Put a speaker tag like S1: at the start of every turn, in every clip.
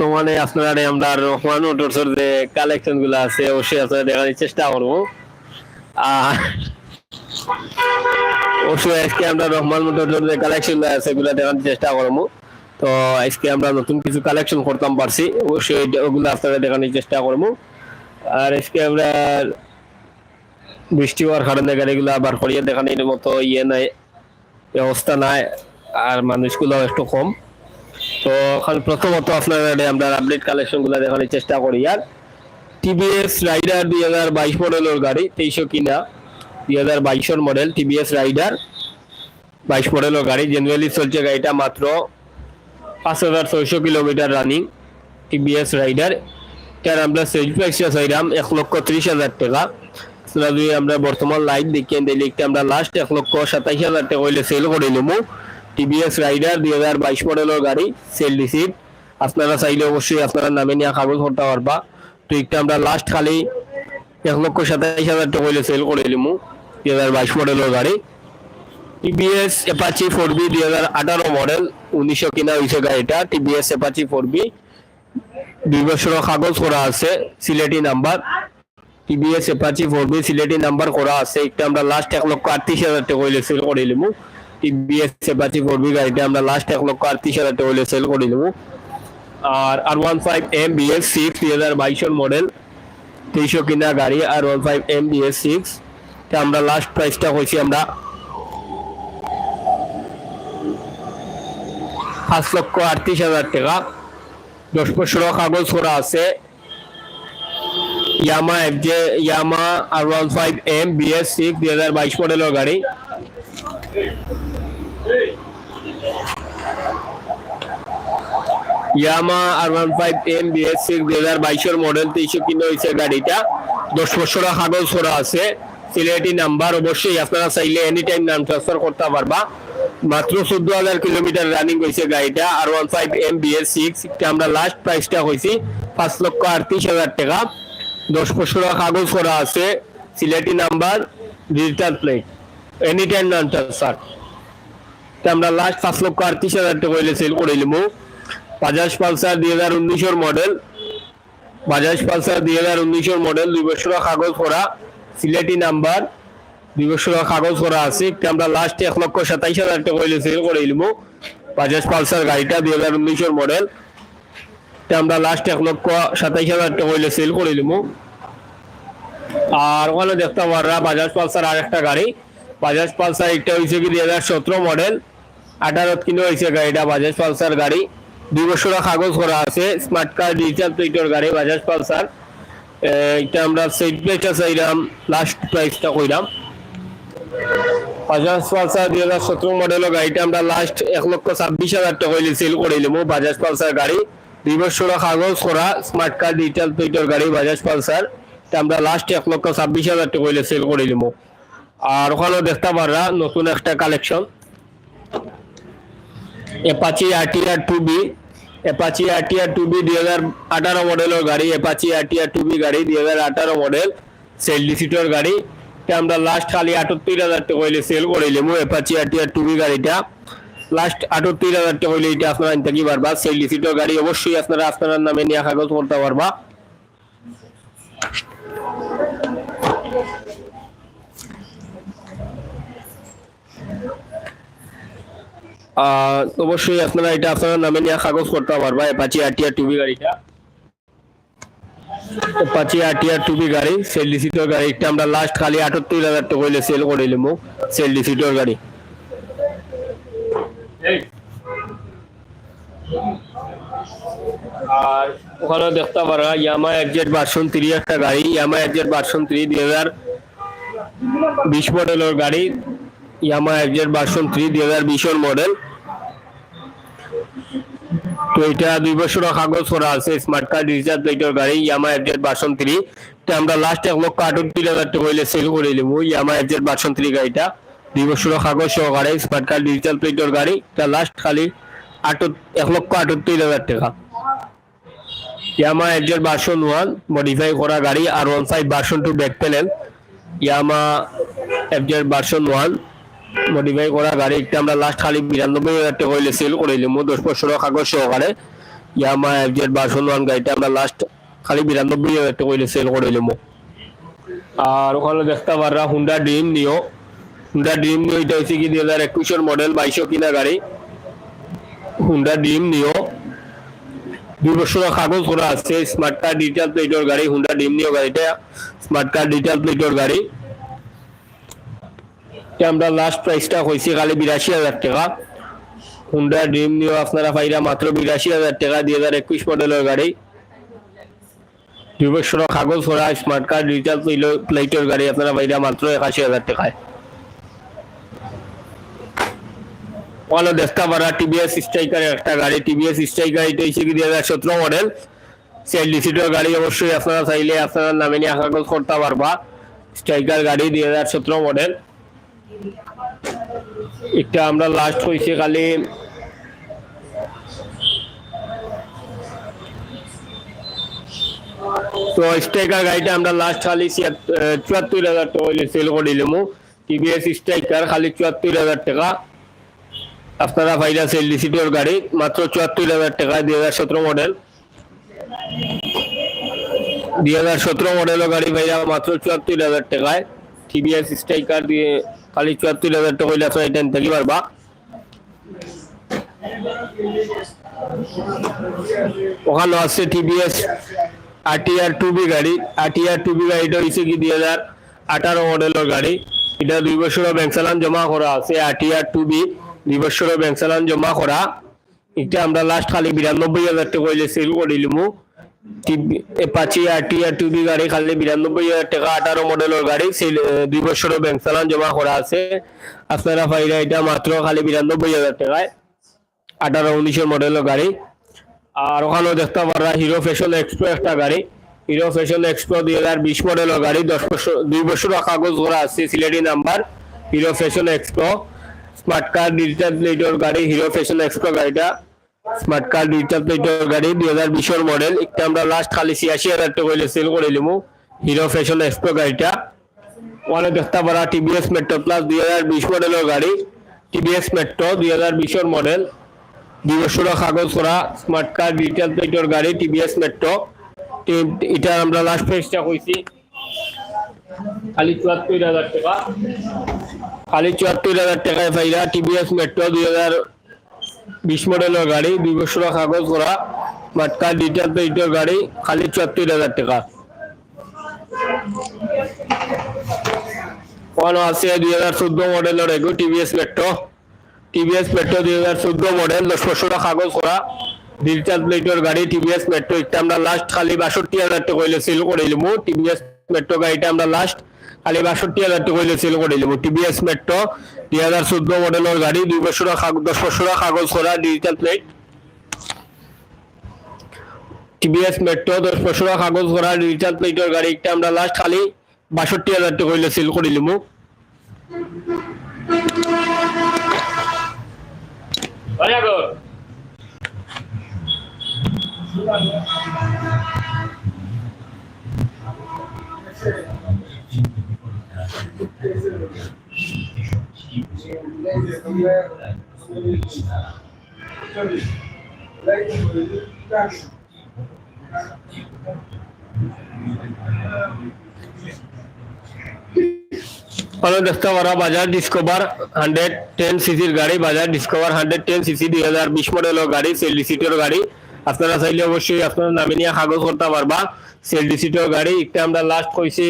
S1: বর্তমানে আপনারা আমরা রহমান মোটরসের যে কালেকশনগুলো আছে, অবশ্যই আপনারা দেখানোর চেষ্টা করব। আর অবশ্যই আজকে আমরা রহমান মোটরসের যে কালেকশন আছে, এগুলো দেখানোর চেষ্টা করব। তো আজকে আমরা নতুন কিছু কালেকশন করতাম পারছি, অবশ্যই ওগুলো আপনারা দেখানোর চেষ্টা করব। আর আজকে আমরা বৃষ্টি হওয়ার কারণে গাড়িগুলো আবার করিয়ে দেখানোর মতো ইয়ে নাই, ব্যবস্থা নাই, আর মানুষগুলো একটু কম। তো এখন প্রথমত আপনারা আমরা আপডেট কালেকশনগুলো দেখানোর চেষ্টা করি। আর টিভিএস রাইডার দুই হাজার বাইশ মডেলের গাড়ি, তেইশশো কিনা। দুই হাজার বাইশের মডেল টিভিএস রাইডার বাইশ মডেলের গাড়ি। জেনারেলি চলছে গাড়িটা মাত্র পাঁচ হাজার ছয়শো কিলোমিটার রানিং টিভিএস রাইডার এটার আমরা সেল প্রাইসটা চাইলাম এক লক্ষ ত্রিশ হাজার টাকা। আমরা বর্তমান লাইভ দেখিয়ে দিলে আমরা লাস্ট এক লক্ষ সাতাইশ হাজার টাকা হইলে সেল করে নেব। টিভিএস রাইডার দুই হাজার বাইশ মডেলের গাড়ি সেল রিসিপ্ট আপনারা চাইলে অবশ্যই আপনারা নামে নিয়ে কাগজ করতে পারবা। তো একটা আমরা লাস্ট খালি এক লক্ষ সাতাইশ হাজার টাকা হইলে সেল করে নিবো দুই হাজার বাইশ মডেলের গাড়ি। টিভিএস এপাচি ফোর বি দুই হাজার আঠারো মডেল উনিশশো কিনা হয়েছে গাড়িটা। টিভিএস এপাচি ফোর বি দুই বছরের কাগজ করা আছে, Sylheti number. TVS Apache four B Sylheti number করা আছে। একটা আমরা লাস্ট এক লক্ষ আটত্রিশ হাজার টাকা হইলে সেল করে নিবো টিভিএস এপাচি ফোর বি গাড়িটা, আমরা লাস্ট এক লক্ষ আটত্রিশ হাজার টাকা হইলে সেল করে নিবো আর R one five M BS six দুই হাজার বাইশের মডেল তেইশশো কিনা গাড়ি R one five M BS six আমরা লাস্ট প্রাইসটা হয়েছি আমরা পাঁচ লক্ষ আটত্রিশ হাজার টাকা। দশ বছর কাগজ করা আছে। Yamaha F Z Yamaha R one five M BS six দুই হাজার বাইশ মডেলের গাড়ি। Yamaha R one five M BS six দুই হাজার বাইশের মডেল তেইশশো কিলো হয়েছে গাড়িটা। দশ বছর কাগজ করা আছে। সিলেটি নাম্বার অবশ্যই আপনারা চাইলে এনি টাইম নাম ট্রান্সফার করতে পারবা। মাত্র চোদ্দ হাজার কিলোমিটার রানিং হয়েছে গাড়িটা R one five M BS six আমরা লাস্ট প্রাইসটা হয়েছি পাঁচ লক্ষ আটত্রিশ হাজার টাকা। দশ বছর কাগজ করা আছে, Sylheti number digital plate any time নাম ট্রান্সফার আমরা লাস্ট পাঁচ লক্ষ আটত্রিশ হাজার টাকা হইলে সেল করে নিবো বাজাজ পালসার দুই হাজার উনিশের মডেল। বাজাজ পালসার দুই হাজার উনিশের মডেল, দুই বছর কাগজ করা সিলেটি নাম্বার। দুই বছর কাগজ করা আছে আমরা লাস্ট এক লক্ষ সাতাইশ হাজার টাকা হইলে সেল করে নিবো বাজাজ পালসার গাড়িটা দুই হাজার উনিশের মডেল। আমরা লাস্ট এক লক্ষ সাতাইশ হাজার টাকা হইলে সেল করে নিবো আর ওখানে দেখতে পাররা বাজাজ পালসার আর একটা গাড়ি। বাজাজ পালসার একটা হয়েছে কি দুই হাজার সতেরো মডেল। আঠারো কিলো হয়েছে গাড়িটা বাজাজ পালসার গাড়ি। দুই বছর কাগজ করা আছে। স্মার্ট কার্ড ডিজিটাল প্লেটের গাড়ি বাজাজ পালসার এটা আমরা সেট প্রাইসটা চাইলাম লাস্ট প্রাইসটা কইলাম। বাজাজ পালসার দুই হাজার সতেরো মডেলের গাড়িটা আমরা লাস্ট এক লক্ষ ছাব্বিশ হাজার টাকা সেল করে নিলাম বাজাজ পালসার গাড়ি। দুই বছর কাগজ করা স্মার্ট কার্ড ডিজিটাল প্লেটের গাড়ি বাজাজ পালসার আমরা লাস্ট এক লক্ষ ছাব্বিশ হাজার টাকা সেল করে নিলাম আর ওখানেও দেখতে পাররা, নতুন একটা collection Apache RTR two B Apache RTR two B দুই হাজার আঠারো মডেলের গাড়ি অ্যাপাচি আরটিআর টু বি গাড়ি, দুই হাজার আঠারো মডেল সেল ডিসিটর গাড়ি। আমরা লাস্ট খালি আটত্রিশ হাজার টাকা হইলে সেল করিলাম অ্যাপাচি আরটিআর টু বি গাড়িটা। লাস্ট আটত্রিশ হাজার টাকা হইলে এটা আপনারা আনতে কি পারবা? সেল ডিসিটর গাড়ি অবশ্যই আপনারা আপনার নামে নিয়ে কাগজ করতে পারবা। অবশ্যই আপনারা এটা আপনার নামে নিয়ে কাগজ করতে পারবা অ্যাপাচি আরটিআর টুবি গাড়িটা। অ্যাপাচি আরটিআর টুবি গাড়ি সেল ডিসিটর গাড়ি। এটা আমরা লাস্ট খালি আটত্রিশ হাজার টাকা হইলে সেল করে নিলাম সেল ডিসিটর গাড়ি। আর ওখানে দেখতে পারা ইয়ামা একজেট ভার্সন থ্রি একটা গাড়ি। ইয়ামা একজেট ভার্সন থ্রি দুই হাজার বিশ মডেলের গাড়ি। ইয়ামা একজেট ভার্সন থ্রি দুই হাজার বিশের মডেল তো এটা দুই বছর কাগজ করা আছে স্মার্ট কার্ড ডিজিটাল প্লেটের গাড়ি ইয়ামা একজেট ভার্সন থ্রি এটা আমরা লাস্ট এক লক্ষ আটত্রিশ হাজার টাকা হইলে সেল করে নিলাম ইয়ামা একজেট ভার্সন থ্রি গাড়িটা। দুই বছর কাগজ সহকারে স্মার্ট কার্ড ডিজিটাল প্লেটের গাড়ি। এটা লাস্ট খালি আটত এক লক্ষ আটত্রিশ হাজার টাকা। ইয়ামা একজেট ভার্সন ওয়ান মডিফাই করা গাড়ি R one five version two back panel Yamaha একজেট version one modify করা গাড়ি একটা আমরা লাস্ট খালি বিরানব্বই হাজার টাকা হইলে সেল করে নিলাম দশ বছর কাগজ সহকারে Yamaha F Z version one গাড়িটা আমরা লাস্ট খালি বিরানব্বই হাজার টাকা কইলে সেল করে দিলাম। আর ওখানে দেখতে পাররা Honda Dream Neo Honda Dream Neo এটা হচ্ছে কি দুই হাজার একুশের মডেল বাইশো কিনা গাড়ি। হুন্ডা ড্রিম নিও দুই বছরের কাগজ করা আছে স্মার্ট কার্ড ডিজিটাল প্লেটের গাড়ি হুন্ডা ড্রিম নিও গাড়িটা স্মার্ট কার্ড ডিজিটাল প্লেটের গাড়ি। এটা আমরা লাস্ট প্রাইসটা হয়েছে খালি বিরাশি হাজার টাকা। হুন্ডা ড্রিম নিও আপনারা পাইরা মাত্র বিরাশি হাজার টাকা, দুই হাজার একুশ মডেলের গাড়ি। দুই বছরের কাগজ করা স্মার্ট কার্ড ডিজিটাল প্লেটের গাড়ি, আপনারা পাইরা মাত্র একাশি হাজার টাকায়। ওখানে দেখতে পারা টিভিএস স্ট্রাইকার একটা গাড়ি। টিভিএস স্ট্রাইকার এটা হচ্ছে দুই হাজার সতেরো মডেল সেলডি সিটের গাড়ি অবশ্যই আপনারা চাইলে আপনারা নামে নিয়ে কাগজ করতে পারবা। স্ট্রাইকার গাড়ি দুই হাজার সতেরো মডেল একটা আমরা লাস্ট হয়েছে খালি। তো স্ট্রাইকার গাড়িটা আমরা লাস্ট খালি চুয়াত্তর হাজার টাকা সেল করে দিলাম। টিভিএস স্ট্রাইকার খালি চুয়াত্তর হাজার টাকা। আপনারা ভাইরাস সেল গাড়ি, মাত্র চুয়াত্তর হাজার টাকা, দুই হাজার সতেরো মডেল দুই হাজার সতেরো মডেলের গাড়ি ভাইরা মাত্র চুয়াত্তর হাজার টাকায়। টিভিএস স্ট্রাইকার দিয়ে খালি চুয়াত্তর হাজার টাকা হইলে আপনারা এটা নিতে পারবা। ওখানে আছে টিভিএস আরটিআর টু বি গাড়ি। আরটিআর টু বি গাড়িটা হয়েছে কি দুই হাজার আঠারো মডেলের গাড়ি। এটা দুই বছরের ব্যাংক চালান জমা করা আছে। আরটিআর টু বি দুই বছরের ব্যাংক চালান জমা করা। এটা আমরা লাস্ট খালি বিরানব্বই হাজার টাকা হইলে সেল করে করিলিমু খালি দুই জমা করা আছে। এটা খালি ওখানেও হিরো ফ্যাশন এক্সপ্রো একটা গাড়ি। হিরো ফ্যাশন এক্সপ্রো দুই হাজার বিশ মডেলের গাড়ি, দশ বছর, দুই বছর কাগজ করা আছে, Sylheti number, Hero Fashion Xpro smart card, digital গাড়ি, হিরো ফ্যাশন এক্সপ্রো গাড়িটা। স্মার্ট কার্ড ডিজিটাল প্লেটের গাড়ি, দুই হাজার বিশের মডেল একটা আমরা লাস্ট খালি ছিয়াশি হাজার টাকা হইলে সেল করে নিলাম হিরো ফ্যাশন এক্সপ্রো গাড়িটা। ওখানে দেখতে পারা টিভিএস মেট্রো প্লাস দুই হাজার বিশ মডেলের গাড়ি। টিভিএস মেট্রো দুই হাজার বিশের মডেল দুই বছরের কাগজ করা স্মার্ট কার্ড ডিজিটাল প্লেটের গাড়ি টিভিএস মেট্রো এটা আমরা লাস্ট প্রাইসটা কইছি। খালি চুয়াত্তর হাজার টাকা। খালি চুয়াত্তর হাজার টাকায় পাইরা টিভিএস মেট্রো দুই হাজার বিশ মডেলের গাড়ি, দুই বছরের কাগজ করা কার্ড ডিজিটাল প্লেটের গাড়ি, খালি চুয়াত্তর হাজার টাকা। ওখানে আছে দুই হাজার চোদ্দ মডেলের এগো টিভিএস মেট্রো টিভিএস মেট্রো দুই হাজার চোদ্দ মডেল, দশ বছর কাগজ করা। ডিজিটাল প্লেটের গাড়ি টিভিএস মেট্রো এটা আমরা লাস্ট খালি বাষট্টি হাজার টাকা হইলে সেল করে দিলাম টিভিএস মেট্রো গাড়িটা আমরা লাস্ট খালি বাষট্টি হাজার টাকা হইলে সেল করে দিলাম। টিভিএস মেট্রো দুই হাজার চোদ্দ মডেলের গাড়ি, দুই বছর দশ বছর কাগজ করা ডিজিটাল প্লেট টিভিএস মেট্রো দশ বছর কাগজ করা ডিজিটাল প্লেটের গাড়ি একটা আমরা লাস্ট খালি বাষট্টি হাজার টাকা হইলে সেল করে দিলাম। হলো দেখতে পারা বাজার ডিসকভার হান্ড্রেড টেন সিসির গাড়ি বাজার ডিসকভার হান্ড্রেড টেন সিসি দুই হাজার বিশ মডেলের গাড়ি সেলডি সিটের গাড়ি। আপনারা চাইলে অবশ্যই আপনারা নামে নিয়ে কাগজ করতে পারবা। সেলডি সিটের গাড়ি, একটা আমরা লাস্ট কইছি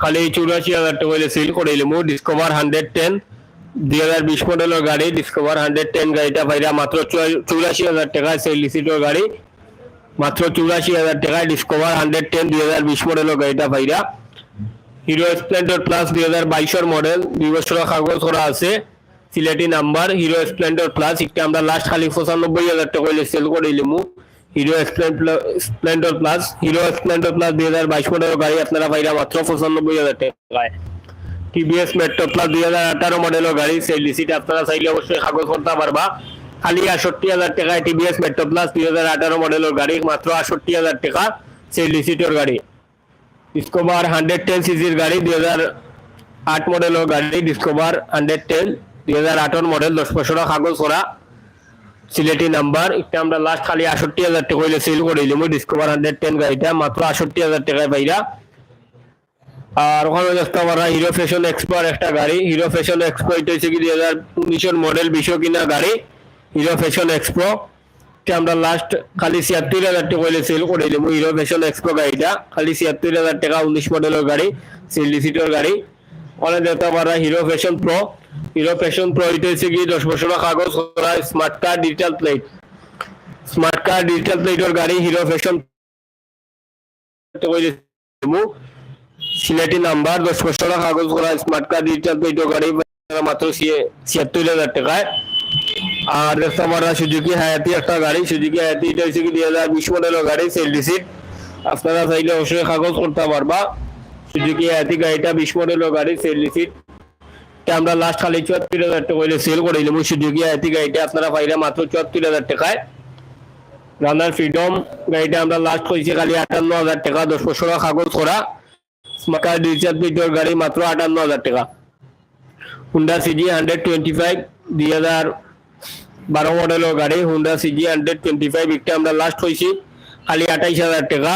S1: খালি চৌরাশি হাজার টাকা সেল করে এলিমু ডিসকভার হান্ড্রেড টেন দুই হাজার বিশ মডেলের গাড়ি ডিসকভার হান্ড্রেড টেন গাড়িটা ভাইরা মাত্র চৌরাশি হাজার টাকায় সেলডি সিটের গাড়ি। মাত্র চৌরাশি হাজার টাকায় ডিসকভার হান্ড্রেড টেন দুই হাজার বিশ মডেলের গাড়িটা ভাইরা। হিরো স্প্লেন্ডার প্লাস দুই হাজার বাইশের মডেল, দুই বছরের কাগজ করা আছে, Sylheti number Hero Splendor Plus একটা আমরা লাস্ট খালি পঁচানব্বই হাজার টাকা সেল করে দিলিমু। Hero Splendor Plus Hero Splendor Plus দুই হাজার বাইশ মডেলের গাড়ি আপনারা পাইরা মাত্র পঁচানব্বই হাজার টাকায়। টিভিএস মেট্রো প্লাস দুই হাজার আঠারো মডেলের গাড়ি সেই লিসিট আপনারা চাইলে অবশ্যই কাগজ করতে পারবা খালি আটষট্টি হাজার টাকায় টিভিএস মেট্রো প্লাস দুই হাজার আঠারো মডেলের গাড়ি মাত্র আটষট্টি হাজার টাকা সেই লিসিটের গাড়ি। ডিসকভার হান্ড্রেড টেন সিসির গাড়ি, দুই হাজার আট মডেলের গাড়ি ডিসকভার হান্ড্রেড টেন দুই হাজার আঠের মডেল দশ বছরের কাগজ করা সিলেটি নাম্বার এটা আমরা লাস্ট খালি আষট্টি হাজার টাকা হইলে সেল দিলাম ডিসকভার হান্ড্রেড টেন গাড়িটা মাত্র আষট্টি হাজার টাকায় পাইরা আর ওখানে দেখতে পারা হিরো ফ্যাশন এক্সপোর একটা গাড়ি। হিরো ফ্যাশন এক্সপো এটা হচ্ছে কি দুই হাজার উনিশের মডেল বিশো কিনা গাড়ি। হিরো ফ্যাশন এক্সপো আমরা লাস্ট খালি ছিয়াত্তর হাজার টাকা হইলে সেল করে দিলাম হিরো ফ্যাশন এক্সপো গাড়িটা। খালি ছিয়াত্তর হাজার টাকা উনিশ মডেলের গাড়ি সিলি সিটের গাড়ি। ওখানে দেখতে পারা Hero Fashion Pro Hero Fashion Pro এটা হচ্ছে কি দশ বছরের কাগজ করা smart card digital plate smart card digital প্লেটের গাড়ি হিরো ফ্যাশন সিলেটি নাম্বার, দশ বছরের কাগজ করা স্মার্ট কার্ড ডিজিটাল প্লেটের গাড়ি মাত্র ছিয়া- ছিয়াত্তর হাজার টাকায়। আর দেখতে আমরা সুজুকি হায়াতি একটা গাড়ি সুজুকি হায়াতি এটা হচ্ছে কি দুই হাজার বিশ মডেলের গাড়ি সেল সিট আপনারা চাইলে অবশ্যই কাগজ করতে পারবা। সুজুকি হায়াতি গাড়িটা বিশ মডেলের গাড়ি সেল এটা আমরা লাস্ট খালি চুয়াত্তর হাজার টাকা হইলে সেল করে দিলাম। সুজুকি হায়াতি গাড়িটা আপনারা পাইলে মাত্র চুয়াত্তর হাজার টাকায়। রানার ফ্রিডম গাড়িটা আমরা লাস্ট করেছি খালি আটান্ন হাজার টাকা, দশ বছরের কাগজ করা। কার্ড ডিজিটাল প্লেটের গাড়ি মাত্র আটান্ন হাজার টাকা Honda CG hundred twenty five দুই হাজার বারো মডেলের গাড়ি Honda CG hundred twenty five একটা আমরা লাস্ট হয়েছি খালি আঠাইশ হাজার টাকা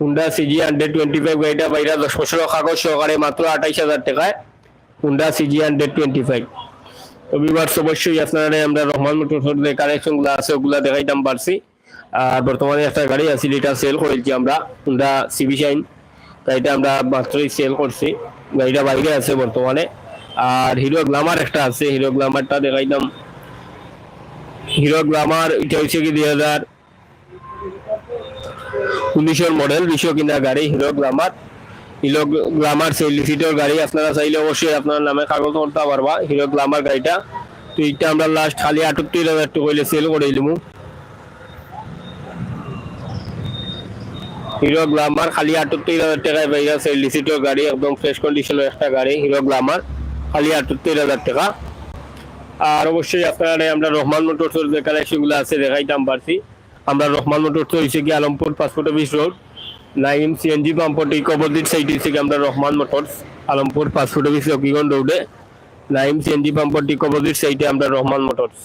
S1: Honda CG hundred twenty five গাড়িটা বাইরে দশ বছরের কাগজ সহকারে মাত্র আঠাইশ হাজার টাকায় Honda CG hundred twenty five তো বিবার অবশ্যই আপনারা আমরা রহমান মোটরসের যে কালেকশনগুলো আছে ওগুলা দেখাইতাম পারছি আর বর্তমানে একটা গাড়ি আছে এটা সেল করেছি আমরা হুন্ডা সিবি শাইন গাড়িটা আমরা মাত্রই সেল করছি। গাড়িটা বাইরে আছে বর্তমানে। আর হিরো গ্লামার একটা আছে। হিরো গ্লামারটা দেখাইতাম। হিরো গ্লামার এটা হচ্ছে কি দুই হাজার উনিশের মডেল বিশো কিনা গাড়ি হিরো গ্লামার হিরো গ্লামার সেল সিটের গাড়ি, আপনারা চাইলে অবশ্যই আপনার নামে কাগজ করতে পারবা হিরো গ্লামার গাড়িটা। তো এটা আমরা লাস্ট খালি আটত্রিশ হাজার টাকা সেল করে দিলাম হিরো গ্লামার খালি আটত্রিশ হাজার টাকায় পাইয়া সেল সিটের গাড়ি, একদম ফ্রেশ কন্ডিশনের একটা গাড়ি হিরো গ্লামার খালি আটত্রিশ হাজার টাকা। আর অবশ্যই আপনারা আমরা রহমান মোটরসের যে কালেকশনগুলো আছে, দেখাইতাম পারছি। আমরা রহমান মোটরস হয়েছে কি Alampur passport office road, Naim CNG পাম্পট এই অপোজিট সাইড কি আমরা Rahman Motors, Alampur passport office Lakshmiganj রোডে নাইম সিএনজি পাম্পট এই অপোজিট সাইডে আমরা রহমান মোটরস।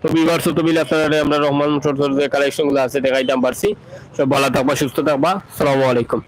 S1: তো বিবার বিল আপনারা আমরা রহমান মোটরসের যে কালেকশনগুলো আছে দেখাইতাম পারছি। সব ভালো থাকবা, সুস্থ থাকবা। আসসালামু আলাইকুম।